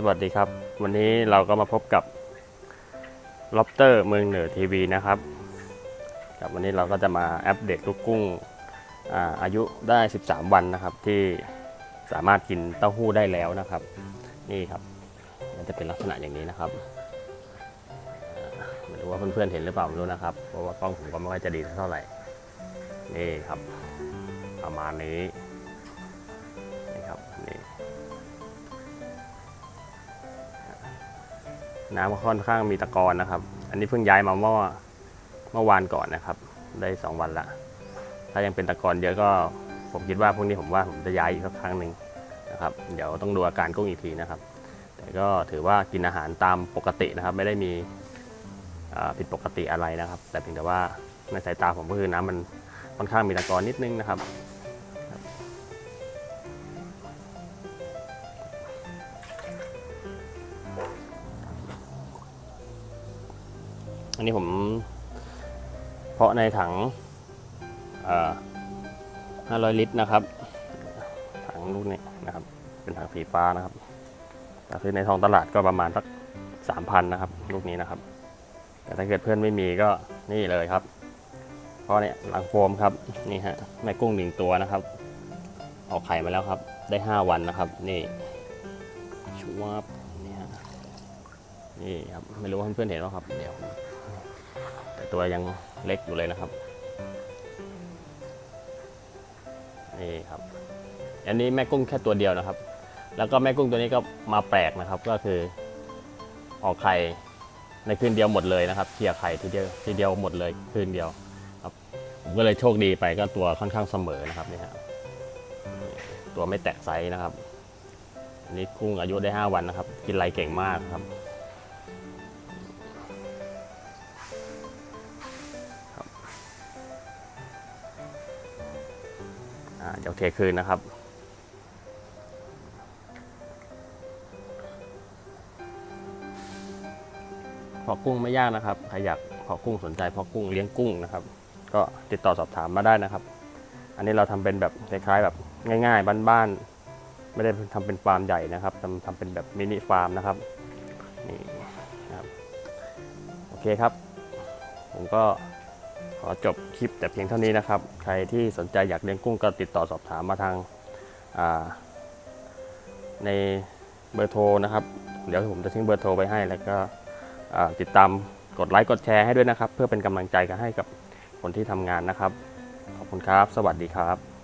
สวัสดีครับ วันนี้เราก็มาพบกับล็อบเตอร์เมืองเหนือทีวีนะครับครับวันนี้เราก็จะมาอัปเดตลูกกุ้งอาอายุได้ 13 วันนะครับ ที่สามารถกินเต้าหู้ได้แล้วนะครับ นี่ครับมันจะเป็นลักษณะอย่างนี้นะครับไม่รู้ว่าเพื่อนๆเห็นหรือเปล่าไม่รู้นะครับเพราะว่ากล้องผมก็ไม่ค่อยจะดีเท่าไหร่นี่ครับ ประมาณนี้ น้ำก็ค่อนข้างมีตะกอนนะครับ อันนี้เพิ่งย้ายมาเมื่อเมื่อวานก่อนนะครับ ได้สองวันละ ถ้ายังเป็นตะกอนเยอะก็ผมคิดว่าพรุ่งนี้ผมว่าผมจะย้ายอีกสักครั้งหนึ่งนะครับ เดี๋ยวต้องดูอาการกุ้งอีกทีนะครับ แต่ก็ถือว่ากินอาหารตามปกตินะครับ ไม่ได้มีผิดปกติอะไรนะครับ แต่เพียงแต่ว่าในสายตาผมก็คือน้ำมันค่อนข้างมีตะกอนนิดนึงนะครับ อันนี้ผมเพาะในถัง500 ลิตรนะครับ ถังลูกนี้นะครับ เป็นถังสีฟ้านะครับถ้าซื้อในท้องตลาดก็ประมาณสัก3,000นะครับ ลูกนี้นะครับ แต่ถ้าเกิดเพื่อนไม่มีก็นี่เลยครับเพราะเนี่ยหลังโฟมครับนี่ฮะแม่กุ้งหนึ่งตัวนะครับ ออกไข่มาแล้วครับ ได้ 5 วันนะครับ นี่ชัวบ นี่ครับไม่รู้ว่าเพื่อนๆเห็นไหมครับเดี๋ยวแต่ตัวยังเล็กอยู่เลยนะครับนี่ครับ อันนี้แม่กุ้งแค่ตัวเดียวนะครับ แล้วก็แม่กุ้งตัวนี้ก็มาแปลกนะครับ ก็คือออกไข่ในคืนเดียวหมดเลยนะครับเคลียร์ไข่ทีเดียวทีเดียวหมดเลยคืนเดียวครับ ผมก็เลยโชคดีไปก็ตัวค่อนข้างเสมอนะครับนี่ฮะตัวไม่แตกไซส์นะครับอันนี้กุ้งอายุได้ 5 วันนะครับ กินไรเก่งมากครับ เดี๋ยวเทคืนนะครับพาะกุ้งไม่ยากนะครับใครอยากพาะกุ้งสนใจพาะกุ้งเลี้ยงกุ้งนะครับ ก็ติดต่อสอบถามมาได้นะครับ อันนี้เราทำเป็นแบบคล้ายๆแบบง่าย ๆ บ้านๆไม่ได้ทำเป็นฟาร์มใหญ่นะครับทำทำเป็นแบบมินิฟาร์มนะครับนี่นะครับโอเคครับ ผมก็ อจบคลิปแต่เพียงเท่านี้นะครับ ใครที่สนใจอยากเลี้ยงกุ้งก็ติดต่อสอบถามมาทางาในเบอร์โทรนะครับ เดี๋ยวผมจะทิ้งเบอร์โทรไปให้แล้วก็ติดตามกดไลค์กดแชร์ให้ด้วยนะครับ เพื่อเป็นกำลังใจกันให้กับคนที่ทำงานนะครับ ขอบคุณครับ สวัสดีครับ